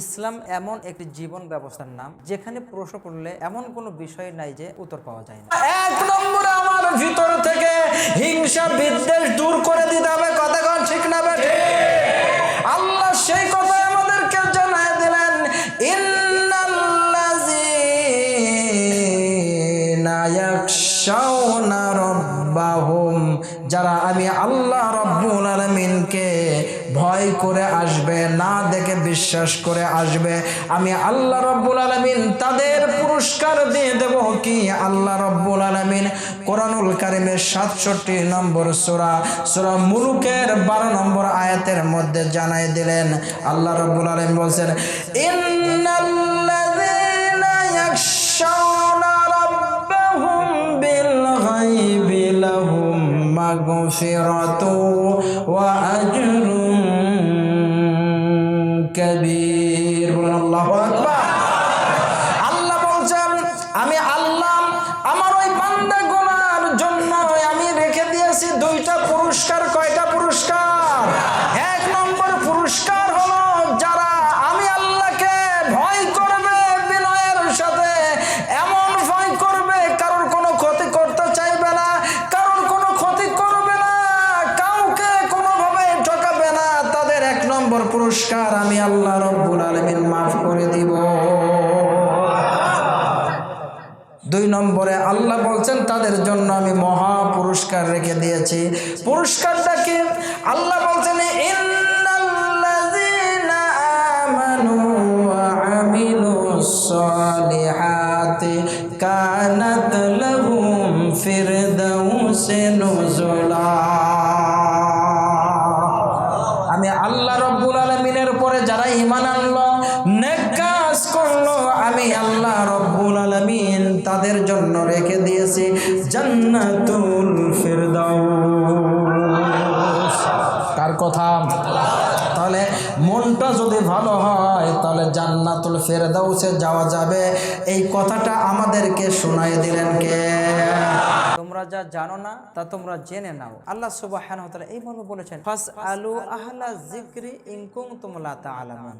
ইসলাম এমন একটি জীবন ব্যবস্থার নাম যেখানে প্রশ্ন করলে এমন কোনো বিষয় নাই যে উত্তর পাওয়া যায় না। এক নম্বরে আমার ভিতর থেকে হিংসা বিদ্বেষ দূর করে দিতে হবে। রাব্বাহুম, যারা আমি আল্লাহ রব্বুল আলামিনকে ভয় করে আসবে, না দেখে বিশ্বাস করে আসবে, আমি আল্লাহ রব্বুল আলামিন তাদের পুরস্কার দিয়ে দেব কি? আল্লাহ রব্বুল আলামিন কোরআনুল কারিমের সাতষট্টি নম্বর সূরা সূরা মুলুকের বারো নম্বর আয়াতের মধ্যে জানাই দিলেন। আল্লাহ রব্বুল আলামিন বলছেন ইন্নাল্লাযীনা ومغفرة وأجر كبير. الله أكبر. নম্বর পুরস্কার আমি আল্লাহ রব্বুল আলমিন মাফ করে দিব। দুই নম্বরে আল্লাহ বলছেন, তাদের জন্য আমি মহা পুরস্কার রেখে দিয়েছি। পুরস্কারটা কি? আল্লাহ বলছেন কানাত লাহুম ফিরদাউসে নুজুলা। ইমান আনলো নেক কাজ করল আমি আল্লাহ রব্বুল আলমিন তাদের জন্য রেখে দিয়েছি জান্নাতুল ফিরদাউস। কার কথা? তাহলে মনটা যদি ভালো হয় তাহলে জান্নাতুল ফেরদাউসে যাওয়া যাবে। এই কথাটা আমাদেরকে শোনাই দিলেন কে? তোমরা যা জানো না তা তোমরা জেনে নাও। আল্লাহ তাআলা এই মর্মে বলেছেন ফাস আলু আহলা যিকরি ইন কুনতুম লা তা'লামুন